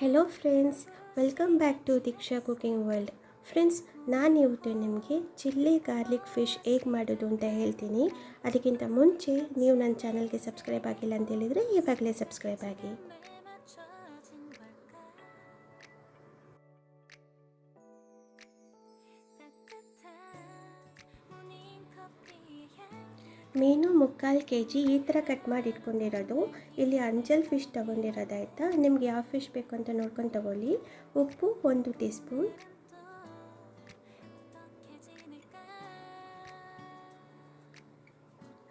Hello friends welcome back to Deeksha cooking world friends ನಾನು ಇವತ್ತು ನಿಮಗೆ ಚಿಲ್ಲಿ ಗಾರ್ಲಿಕ್ ಫಿಶ್ ಹೇಗೆ ಮಾಡೋದು ಅಂತ ಹೇಳ್ತೀನಿ. ಅದಕ್ಕಿಂತ ಮುಂಚೆ ನೀವು ನನ್ನ ಚಾನಲ್ಗೆ ಸಬ್ಸ್ಕ್ರೈಬ್ ಆಗಿಲ್ಲ ಅಂತ ಹೇಳಿದರೆ ಇವಾಗಲೇ ಸಬ್ಸ್ಕ್ರೈಬ್ ಆಗಿ. ಮೀನು ಮುಕ್ಕಾಲು ಕೆ ಜಿ ಈ ಥರ ಕಟ್ ಮಾಡಿ ಇಟ್ಕೊಂಡಿರೋದು. ಇಲ್ಲಿ ಅಂಜಲ್ ಫಿಶ್ ತೊಗೊಂಡಿರೋದಾಯ್ತಾ ನಿಮ್ಗೆ ಯಾವ ಫಿಶ್ ಬೇಕು ಅಂತ ನೋಡ್ಕೊಂಡು ತಗೊಳ್ಳಿ. ಉಪ್ಪು ಒಂದು ಟೀ ಸ್ಪೂನ್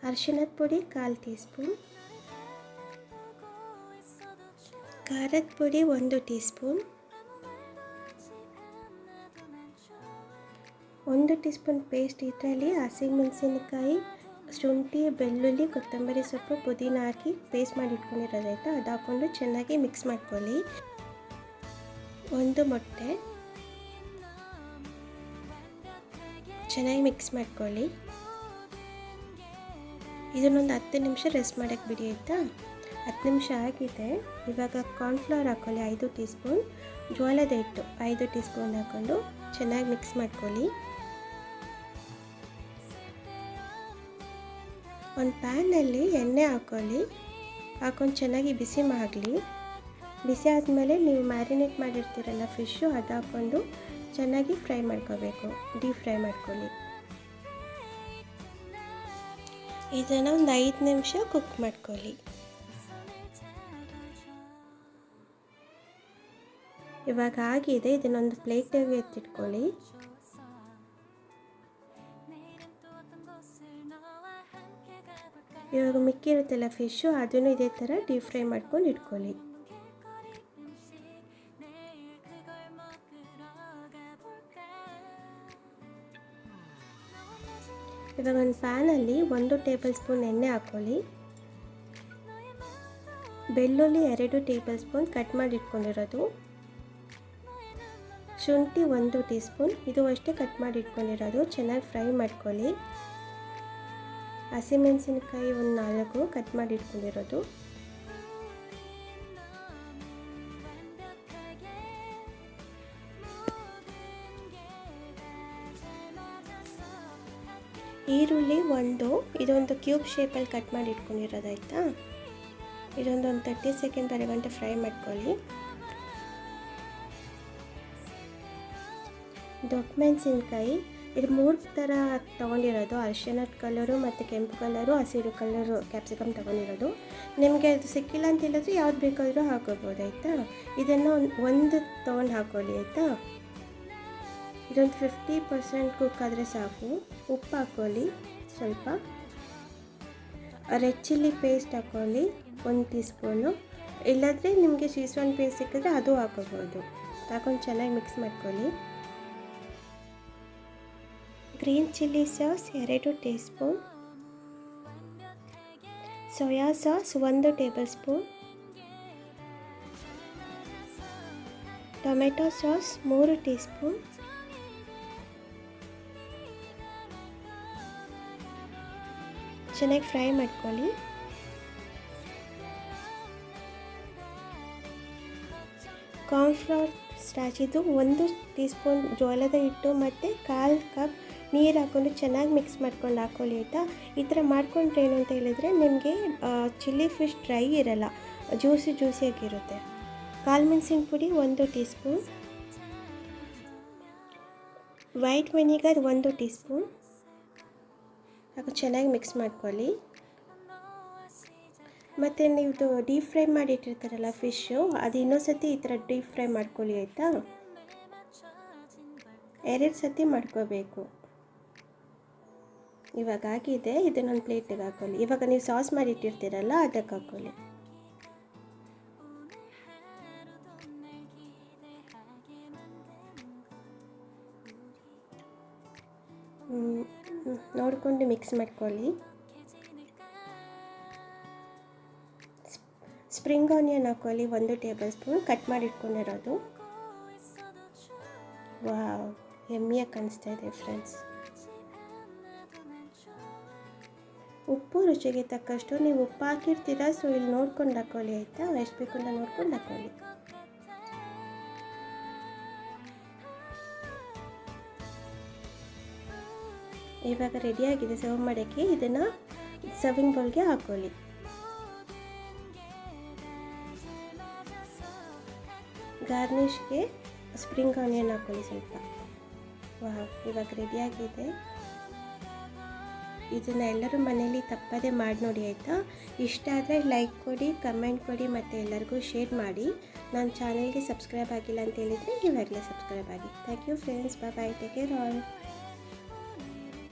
ಅರಿಶಿಣದ ಪುಡಿ ಕಾಲು ಟೀ ಸ್ಪೂನ್ ಖಾರದ ಪುಡಿ ಒಂದು ಟೀ ಸ್ಪೂನ್ ಒಂದು ಟೀ ಸ್ಪೂನ್ ಪೇಸ್ಟ್ ಇದರಲ್ಲಿ ಹಸಿಮೆಣಸಿನಕಾಯಿ ಶುಂಠಿ, ಬೆಳ್ಳುಳ್ಳಿ, ಕೊತ್ತಂಬರಿ ಸೊಪ್ಪು, ಪುದೀನ ಹಾಕಿ ಪೇಸ್ಟ್ ಮಾಡಿ ಇಟ್ಕೊಂಡಿರೋದಾಯ್ತಾ ಅದು ಹಾಕ್ಕೊಂಡು ಚೆನ್ನಾಗಿ ಮಿಕ್ಸ್ ಮಾಡ್ಕೊಳ್ಳಿ. ಒಂದು ಮೊಟ್ಟೆ. ಚೆನ್ನಾಗಿ ಮಿಕ್ಸ್ ಮಾಡ್ಕೊಳ್ಳಿ. ಇದನ್ನೊಂದು ಹತ್ತು ನಿಮಿಷ ರೆಸ್ಟ್ ಮಾಡೋಕ್ಕೆ ಬಿಡಿ ಆಯಿತಾ? ಹತ್ತು ನಿಮಿಷ ಆಗಿದೆ. ಇವಾಗ ಕಾರ್ನ್ಫ್ಲವರ್ ಹಾಕ್ಕೊಳ್ಳಿ ಐದು ಟೀ ಸ್ಪೂನ್ ಜೋಳದ ಹಿಟ್ಟು, ಐದು ಟೀ ಸ್ಪೂನ್ ಹಾಕ್ಕೊಂಡು ಚೆನ್ನಾಗಿ ಮಿಕ್ಸ್ ಮಾಡ್ಕೊಳ್ಳಿ. ಒಂದು ಪ್ಯಾನಲ್ಲಿ ಎಣ್ಣೆ ಹಾಕ್ಕೊಳ್ಳಿ. ಹಾಕೊಂಡು ಚೆನ್ನಾಗಿ ಬಿಸಿ ಮಾಡಲಿ. ಬಿಸಿ ಆದಮೇಲೆ ನೀವು ಮ್ಯಾರಿನೇಟ್ ಮಾಡಿರ್ತೀರಲ್ಲ ಫಿಶ್ಶು ಅದು ಹಾಕ್ಕೊಂಡು ಚೆನ್ನಾಗಿ ಫ್ರೈ ಮಾಡ್ಕೋಬೇಕು. ಡೀಪ್ ಫ್ರೈ ಮಾಡ್ಕೊಳ್ಳಿ. ಇದನ್ನು ಒಂದು ಐದು ನಿಮಿಷ ಕುಕ್ ಮಾಡ್ಕೊಳ್ಳಿ. ಇವಾಗ ಆಗಿದೆ, ಇದನ್ನೊಂದು ಪ್ಲೇಟಾಗಿ ಎತ್ತಿಟ್ಕೊಳ್ಳಿ. ಇವಾಗ ಮಿಕ್ಕಿರುತ್ತಲ್ಲ ಫಿಶ್ಶು ಅದನ್ನು ಇದೇ ಥರ ಡೀಪ್ ಫ್ರೈ ಮಾಡ್ಕೊಂಡು ಇಟ್ಕೊಳ್ಳಿ. ಇವಾಗ ಒಂದು ಪ್ಯಾನಲ್ಲಿ ಒಂದು ಟೇಬಲ್ ಸ್ಪೂನ್ ಎಣ್ಣೆ ಹಾಕ್ಕೊಳ್ಳಿ ಬೆಳ್ಳುಳ್ಳಿ ಎರಡು ಟೇಬಲ್ ಸ್ಪೂನ್ ಕಟ್ ಮಾಡಿ ಇಟ್ಕೊಂಡಿರೋದು. ಶುಂಠಿ ಒಂದು ಟೀ ಸ್ಪೂನ್ ಇದು ಅಷ್ಟೇ ಕಟ್ ಮಾಡಿ ಇಟ್ಕೊಂಡಿರೋದು, ಚೆನ್ನಾಗಿ ಫ್ರೈ ಮಾಡ್ಕೊಳ್ಳಿ. ಹಸಿಮೆಣಸಿನಕಾಯಿ ಒಂದು ನಾಲ್ಕು ಕಟ್ ಮಾಡಿ ಇಟ್ಕೊಂಡಿರೋದು. ಈರುಳ್ಳಿ ಒಂದು, ಇದೊಂದು ಕ್ಯೂಬ್ ಶೇಪಲ್ಲಿ ಕಟ್ ಮಾಡಿ ಇಟ್ಕೊಂಡಿರೋದಾಯ್ತಾ ಇದೊಂದು ಒಂದು ತರ್ಟಿ ಸೆಕೆಂಡ್ ಗಂಟೆ ಫ್ರೈ ಮಾಡ್ಕೊಳ್ಳಿ. ದೊಡ್ಡ ಮೆಣಸಿನ್ಕಾಯಿ ಇದು ಮೂರು ಥರ ತೊಗೊಂಡಿರೋದು. ಅರ್ಶನದ ಕಲರು ಮತ್ತು ಕೆಂಪು ಕಲರು ಹಸಿರು ಕಲರು ಕ್ಯಾಪ್ಸಿಕಮ್ ತೊಗೊಂಡಿರೋದು. ನಿಮಗೆ ಅದು ಸಿಕ್ಕಿಲ್ಲ ಅಂತ ಹೇಳಿದ್ರೆ ಯಾವ್ದು ಬೇಕಾದರೂ ಹಾಕೋಬೋದು, ಆಯಿತಾ? ಇದನ್ನು ಒಂದು ತೊಗೊಂಡು ಹಾಕೊಳ್ಳಿ, ಆಯಿತಾ? ಇದೊಂದು ಫಿಫ್ಟಿ ಪರ್ಸೆಂಟ್ ಕುಕ್ ಆದರೆ ಸಾಕು. ಉಪ್ಪು ಹಾಕ್ಕೊಳ್ಳಿ ಸ್ವಲ್ಪ. ರೆಡ್ ಚಿಲ್ಲಿ ಪೇಸ್ಟ್ ಹಾಕ್ಕೊಳ್ಳಿ ಒಂದು ಟೀ ಸ್ಪೂನು ಇಲ್ಲಾಂದರೆ ನಿಮಗೆ ಶೀಸ್ವಾನ್ ಪೇಸ್ಟ್ ಸಿಕ್ಕಿದ್ರೆ ಅದು ಹಾಕೋಬೋದು. ಹಾಕೊಂಡು ಚೆನ್ನಾಗಿ ಮಿಕ್ಸ್ ಮಾಡ್ಕೊಳ್ಳಿ. ಗ್ರೀನ್ ಚಿಲ್ಲಿ ಸಾಸ್ ಎರಡು ಟೀ ಸ್ಪೂನ್ ಸೋಯಾ ಸಾಸ್ ಒಂದು ಟೇಬಲ್ ಸ್ಪೂನ್, ಟೊಮೆಟೊ ಸಾಸ್ ಮೂರು ಟೀ ಸ್ಪೂನ್ ಚೆನ್ನಾಗಿ ಫ್ರೈ ಮಾಡ್ಕೊಳ್ಳಿ. ಕಾರ್ನ್ಫ್ಲವರ್ ಸ್ಟಾಚಿದು ಒಂದು ಟೀ ಸ್ಪೂನ್ ಜೋಳದ ಹಿಟ್ಟು ಮತ್ತು ಕಾಲು ಕಪ್ ನೀರು ಹಾಕ್ಕೊಂಡು ಚೆನ್ನಾಗಿ ಮಿಕ್ಸ್ ಮಾಡ್ಕೊಂಡು ಹಾಕ್ಕೊಳ್ಳಿ ಆಯಿತಾ? ಈ ಥರ ಮಾಡ್ಕೊಂಡ್ರೆ ಏನು ಅಂತ ಹೇಳಿದರೆ ನಿಮಗೆ ಚಿಲ್ಲಿ ಫಿಶ್ ಡ್ರೈ ಇರಲ್ಲ ಜ್ಯೂಸಿ ಜ್ಯೂಸಿಯಾಗಿರುತ್ತೆ ಕಾಳು ಮೆಣಸಿನ ಪುಡಿ ಒಂದು ಟೀ ಸ್ಪೂನ್ ವೈಟ್ ವೆನಿಗರ್ ಒಂದು ಟೀ ಸ್ಪೂನ್ ಹಾಗೂ ಚೆನ್ನಾಗಿ ಮಿಕ್ಸ್ ಮಾಡ್ಕೊಳ್ಳಿ. ಮತ್ತು ನೀವು ಡೀಪ್ ಫ್ರೈ ಮಾಡಿ ಇಟ್ಟಿರ್ತಾರಲ್ಲ ಫಿಶ್ಶು ಅದು ಇನ್ನೊಂದು ಸತಿ ಈ ಥರ ಡೀಪ್ ಫ್ರೈ ಮಾಡ್ಕೊಳ್ಳಿ ಆಯಿತಾ? ಎರಡು ಸತಿ ಮಾಡ್ಕೋಬೇಕು. ಇವಾಗ ಆಗಿದೆ ಇದನ್ನೊಂದು ಪ್ಲೇಟಿಗೆ ಹಾಕ್ಕೊಳ್ಳಿ ಇವಾಗ ನೀವು ಸಾಸ್ ಮಾಡಿ ಇಟ್ಟಿರ್ತೀರಲ್ಲ, ಅದಕ್ಕೆ ಹಾಕ್ಕೊಳ್ಳಿ ನೋಡಿಕೊಂಡು ಮಿಕ್ಸ್ ಮಾಡ್ಕೊಳ್ಳಿ. ಸ್ಪ್ರಿಂಗ್ ಆನಿಯನ್ ಹಾಕೊಳ್ಳಿ, ಒಂದು ಟೇಬಲ್ ಸ್ಪೂನ್. ಕಟ್ ಮಾಡಿ ಇಟ್ಕೊಂಡಿರೋದು. ವಾವ್ ಎಮ್ಮಿಯಾಗಿ ಕಾಣಿಸ್ತಾ ಇದೆ, ಫ್ರೆಂಡ್ಸ್. ಉಪ್ಪು ರುಚಿಗೆ ತಕ್ಕಷ್ಟು ನೀವು ಉಪ್ಪು ಹಾಕಿರ್ತೀರಾ ಸೊ ಇಲ್ಲಿ ನೋಡ್ಕೊಂಡು ಹಾಕೊಳ್ಳಿ, ಆಯಿತಾ? ಎಷ್ಟು ಬೇಕು ಅಂತ ನೋಡ್ಕೊಂಡು ಹಾಕ್ಕೊಳ್ಳಿ ಇವಾಗ ರೆಡಿಯಾಗಿದೆ ಸರ್ವ್ ಮಾಡೋಕ್ಕೆ. ಇದನ್ನು ಸರ್ವಿಂಗ್ ಬೌಲ್ಗೆ ಹಾಕ್ಕೊಳ್ಳಿ ಗಾರ್ನಿಷ್ಗೆ ಸ್ಪ್ರಿಂಗ್ ಆನಿಯನ್ ಹಾಕೊಳ್ಳಿ ಸ್ವಲ್ಪ. ವಾಹ್, ಇವಾಗ ರೆಡಿಯಾಗಿದೆ ಇದನ್ನು ಎಲ್ಲರೂ ಮನೇಲಿ ತಪ್ಪದೆ ಮಾಡಿ ನೋಡಿ, ಆಯಿತಾ? ಇಷ್ಟ ಆದರೆ ಲೈಕ್ ಕೊಡಿ ಕಮೆಂಟ್ ಕೊಡಿ ಮತ್ತು ಎಲ್ಲರಿಗೂ ಶೇರ್ ಮಾಡಿ. ನನ್ನ ಚಾನಲ್ಗೆ ಸಬ್ಸ್ಕ್ರೈಬ್ ಆಗಿಲ್ಲ ಅಂತ ಹೇಳಿದರೆ ಇವಾಗಲೇ ಸಬ್ಸ್ಕ್ರೈಬ್ ಆಗಿ. Thank you friends bye take care all